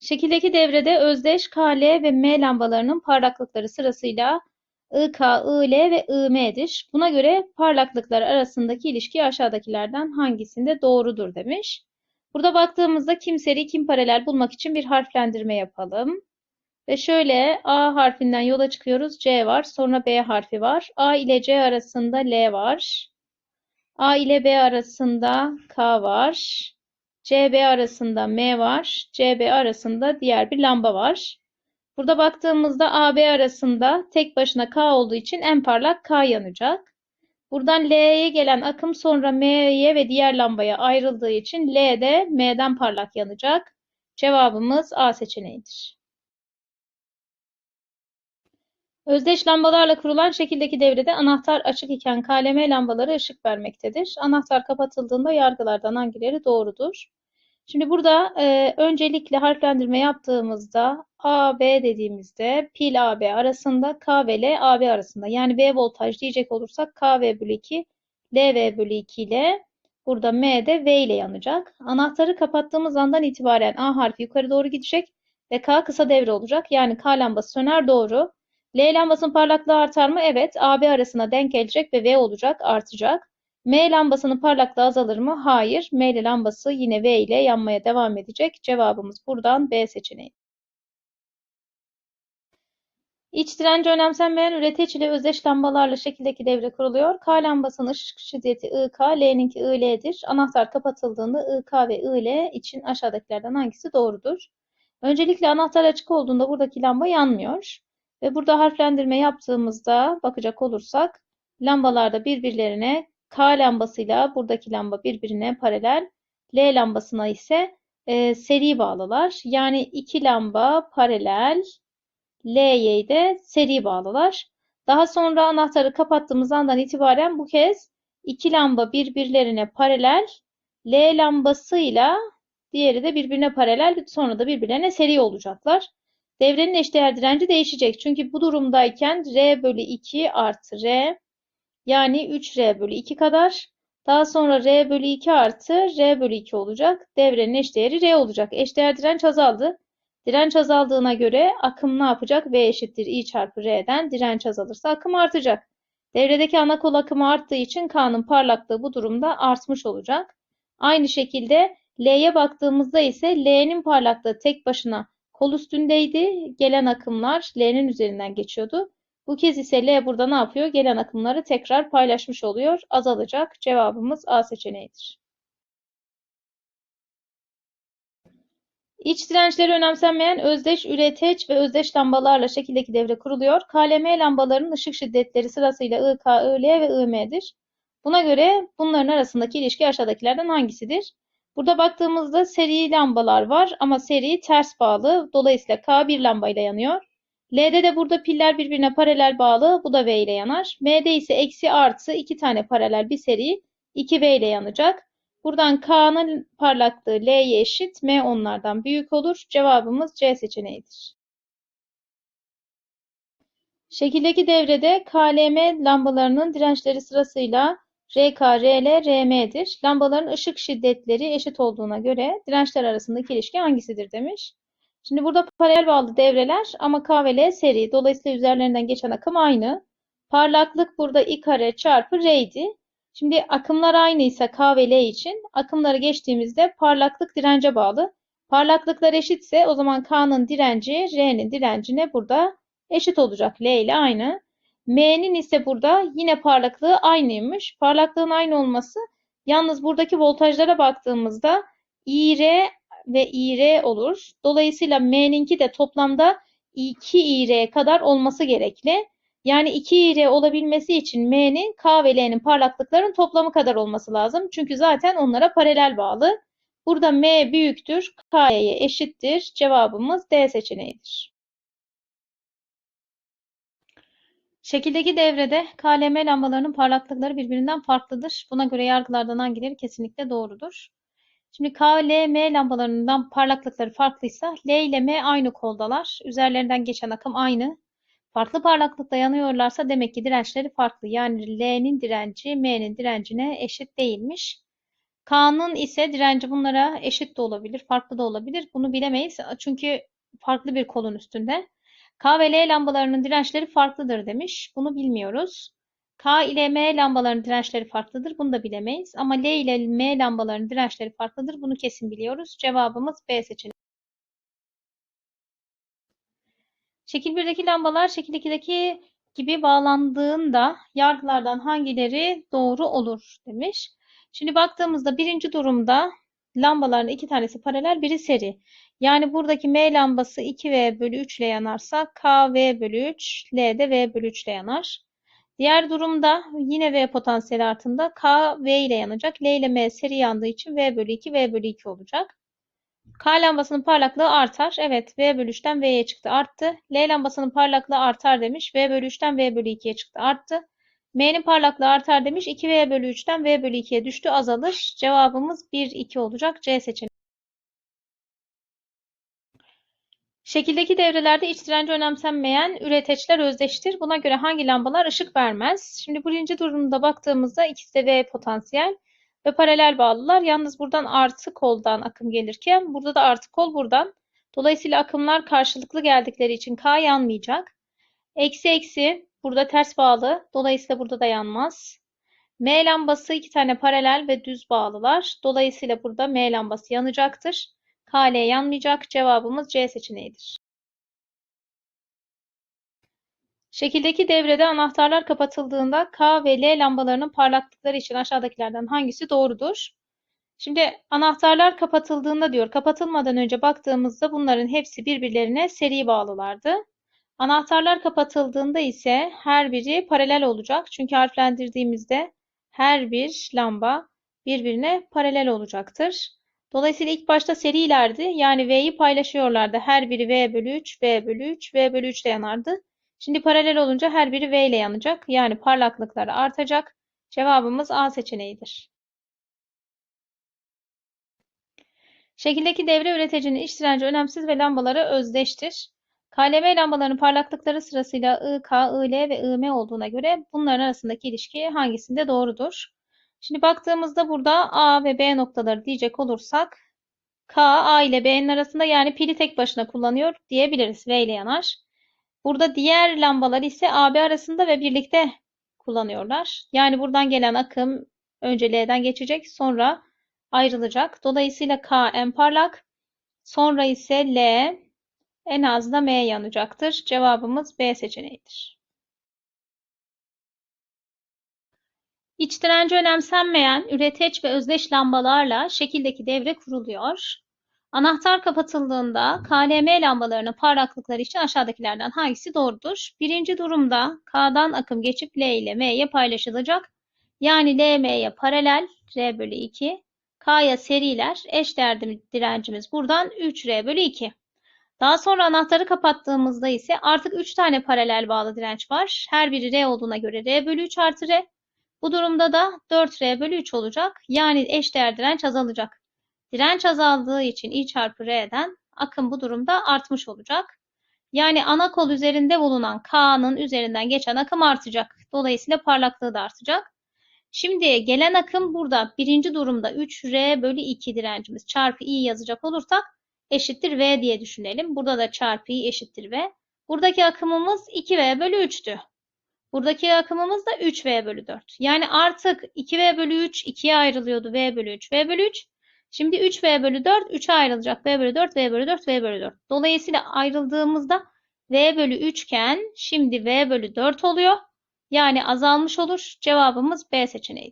Şekildeki devrede özdeş K, L ve M lambalarının parlaklıkları sırasıyla IK, IL ve IM'dir. Buna göre parlaklıklar arasındaki ilişki aşağıdakilerden hangisinde doğrudur demiş. Burada baktığımızda kim seri kim paralel bulmak için bir harflendirme yapalım. Ve şöyle A harfinden yola çıkıyoruz. C var. Sonra B harfi var. A ile C arasında L var. A ile B arasında K var. CB arasında M var. CB arasında diğer bir lamba var. Burada baktığımızda AB arasında tek başına K olduğu için en parlak K yanacak. Buradan L'ye gelen akım sonra M'ye ve diğer lambaya ayrıldığı için L de M'den parlak yanacak. Cevabımız A seçeneğidir. Özdeş lambalarla kurulan şekildeki devrede anahtar açık iken KLM lambaları ışık vermektedir. Anahtar kapatıldığında yargılardan hangileri doğrudur? Şimdi burada e, öncelikle harflendirme yaptığımızda A, B dediğimizde pil A, B arasında K ve L, A, B arasında. Yani V voltaj diyecek olursak K, V bölü 2, L, V bölü 2 ile burada M de V ile yanacak. Anahtarı kapattığımız andan itibaren A harfi yukarı doğru gidecek ve K kısa devre olacak. Yani K lambası söner doğru. L lambasının parlaklığı artar mı? Evet. AB arasına denk gelecek ve V olacak, artacak. M lambasının parlaklığı azalır mı? Hayır. M lambası yine V ile yanmaya devam edecek. Cevabımız buradan B seçeneği. İç direnci önemsenmeyen üreteç ile özdeş lambalarla şekildeki devre kuruluyor. K lambasının ışık şiddeti IK, L'ninki IL'dir. Anahtar kapatıldığında IK ve IL için aşağıdakilerden hangisi doğrudur? Öncelikle anahtar açık olduğunda buradaki lamba yanmıyor. Ve burada harflendirme yaptığımızda bakacak olursak lambalarda birbirlerine K lambasıyla buradaki lamba birbirine paralel. L lambasına ise e, seri bağlılar. Yani iki lamba paralel. L'ye de seri bağlılar. Daha sonra anahtarı kapattığımız andan itibaren bu kez iki lamba birbirlerine paralel. L lambasıyla diğeri de birbirine paralel. Sonra da birbirlerine seri olacaklar. Devrenin eşdeğer direnci değişecek. Çünkü bu durumdayken R bölü 2 artı R yani 3R bölü 2 kadar. Daha sonra R bölü 2 artı R bölü 2 olacak. Devrenin eşdeğeri R olacak. Eşdeğer direnç azaldı. Direnç azaldığına göre akım ne yapacak? V eşittir I çarpı R'den direnç azalırsa akım artacak. Devredeki ana kol akımı arttığı için K'nın parlaklığı bu durumda artmış olacak. Aynı şekilde L'ye baktığımızda ise L'nin parlaklığı tek başına kol üstündeydi. Gelen akımlar L'nin üzerinden geçiyordu. Bu kez ise L burada ne yapıyor? Gelen akımları tekrar paylaşmış oluyor. Azalacak. Cevabımız A seçeneğidir. İç dirençleri önemsenmeyen özdeş üreteç ve özdeş lambalarla şekildeki devre kuruluyor. KLM lambalarının ışık şiddetleri sırasıyla IK, IL ve IM'dir. Buna göre bunların arasındaki ilişki aşağıdakilerden hangisidir? Burada baktığımızda seri lambalar var ama seri ters bağlı. Dolayısıyla K bir lambayla yanıyor. L'de de burada piller birbirine paralel bağlı. Bu da V ile yanar. M'de ise eksi artı iki tane paralel bir seri 2V ile yanacak. Buradan K'nın parlaklığı L'ye eşit. M onlardan büyük olur. Cevabımız C seçeneğidir. Şekildeki devrede KLM lambalarının dirençleri sırasıyla RK, RL, RM'dir. Lambaların ışık şiddetleri eşit olduğuna göre dirençler arasındaki ilişki hangisidir demiş. Şimdi burada paralel bağlı devreler ama K ve L seri. Dolayısıyla üzerlerinden geçen akım aynı. Parlaklık burada I kare çarpı R'ydi. Şimdi akımlar aynıysa K ve L için akımları geçtiğimizde parlaklık dirence bağlı. Parlaklıklar eşitse o zaman K'nın direnci R'nin direncine burada eşit olacak. L ile aynı. M'nin ise burada yine parlaklığı aynıymış. Parlaklığın aynı olması yalnız buradaki voltajlara baktığımızda IR ve IR olur. Dolayısıyla M'ninki de toplamda 2IR kadar olması gerekli. Yani 2IR olabilmesi için M'nin K ve L'nin parlaklıkların toplamı kadar olması lazım. Çünkü zaten onlara paralel bağlı. Burada M büyüktür, K'ye eşittir. Cevabımız D seçeneğidir. Şekildeki devrede KLM lambalarının parlaklıkları birbirinden farklıdır. Buna göre yargılardan hangileri kesinlikle doğrudur? Şimdi K, L, lambalarından parlaklıkları farklıysa L ile M aynı koldalar. Üzerlerinden geçen akım aynı. Farklı parlaklıkta yanıyorlarsa demek ki dirençleri farklı. Yani L'nin direnci M'nin direncine eşit değilmiş. K'nın ise direnci bunlara eşit de olabilir, farklı da olabilir. Bunu bilemeyiz çünkü farklı bir kolun üstünde. K ve L lambalarının dirençleri farklıdır demiş. Bunu bilmiyoruz. K ile M lambalarının dirençleri farklıdır. Bunu da bilemeyiz. Ama L ile M lambalarının dirençleri farklıdır. Bunu kesin biliyoruz. Cevabımız B seçeneği. Şekil 1'deki lambalar şekil 2'deki gibi bağlandığında yargılardan hangileri doğru olur demiş. Şimdi baktığımızda birinci durumda lambaların iki tanesi paralel, biri seri. Yani buradaki M lambası 2V bölü 3 ile yanarsa KV bölü 3, L de V bölü 3 ile yanar. Diğer durumda yine V potansiyeli artında K V ile yanacak. L ile M seri yandığı için V bölü 2, V bölü 2 olacak. K lambasının parlaklığı artar. Evet V bölü 3'ten V'ye çıktı arttı. L lambasının parlaklığı artar demiş. V bölü 3'ten V bölü 2'ye çıktı arttı. M'nin parlaklığı artar demiş. 2V bölü 3'ten V bölü 2'ye düştü azalır. Cevabımız 1, 2 olacak. C seçeneği. Şekildeki devrelerde iç direnci önemsenmeyen üreteçler özdeştir. Buna göre hangi lambalar ışık vermez? Şimdi birinci durumda baktığımızda ikisi de V potansiyel ve paralel bağlılar. Yalnız buradan artı koldan akım gelirken burada da artı kol buradan. Dolayısıyla akımlar karşılıklı geldikleri için K yanmayacak. Eksi eksi burada ters bağlı. Dolayısıyla burada da yanmaz. M lambası iki tane paralel ve düz bağlılar. Dolayısıyla burada M lambası yanacaktır. KL yanmayacak. Cevabımız C seçeneğidir. Şekildeki devrede anahtarlar kapatıldığında K ve L lambalarının parlaklıkları için aşağıdakilerden hangisi doğrudur? Şimdi anahtarlar kapatıldığında diyor. Kapatılmadan önce baktığımızda bunların hepsi birbirlerine seri bağlılardı. Anahtarlar kapatıldığında ise her biri paralel olacak. Çünkü harflendirdiğimizde her bir lamba birbirine paralel olacaktır. Dolayısıyla ilk başta serilerdi. Yani V'yi paylaşıyorlardı. Her biri V bölü 3, V bölü 3, V bölü 3 ile yanardı. Şimdi paralel olunca her biri V ile yanacak. Yani parlaklıkları artacak. Cevabımız A seçeneğidir. Şekildeki devre üreticinin iç direnci önemsiz ve lambaları özdeştir. KLM lambalarının parlaklıkları sırasıyla I, K, I, ve IM olduğuna göre bunların arasındaki ilişki hangisinde doğrudur? Şimdi baktığımızda burada A ve B noktaları diyecek olursak K, A ile B'nin arasında yani pili tek başına kullanıyor diyebiliriz. V ile yanar. Burada diğer lambalar ise AB arasında ve birlikte kullanıyorlar. Yani buradan gelen akım önce L'den geçecek sonra ayrılacak. Dolayısıyla K en parlak sonra ise L en az da M yanacaktır. Cevabımız B seçeneğidir. İç direnci önemsenmeyen üreteç ve özdeş lambalarla şekildeki devre kuruluyor. Anahtar kapatıldığında KLM lambalarının parlaklıkları için aşağıdakilerden hangisi doğrudur? Birinci durumda K'dan akım geçip L ile M'ye paylaşılacak. Yani L M'ye paralel R bölü 2. K'ya seriler eş değer direncimiz buradan 3R bölü 2. Daha sonra anahtarı kapattığımızda ise artık 3 tane paralel bağlı direnç var. Her biri R olduğuna göre R bölü 3 artı R. Bu durumda da 4R bölü 3 olacak. Yani eşdeğer direnç azalacak. Direnç azaldığı için I çarpı R'den akım bu durumda artmış olacak. Yani ana kol üzerinde bulunan K'nın üzerinden geçen akım artacak. Dolayısıyla parlaklığı da artacak. Şimdi gelen akım burada birinci durumda 3R bölü 2 direncimiz çarpı I yazacak olursak eşittir V diye düşünelim. Burada da çarpı I eşittir V. Buradaki akımımız 2V bölü 3'tü. Buradaki akımımız da 3V bölü 4. Yani artık 2V bölü 3 2'ye ayrılıyordu. V bölü 3, V bölü 3. Şimdi 3V bölü 4 3'e ayrılacak. V bölü 4, V bölü 4, V bölü 4. Dolayısıyla ayrıldığımızda V bölü 3 iken şimdi V bölü 4 oluyor. Yani azalmış olur. Cevabımız B seçeneği.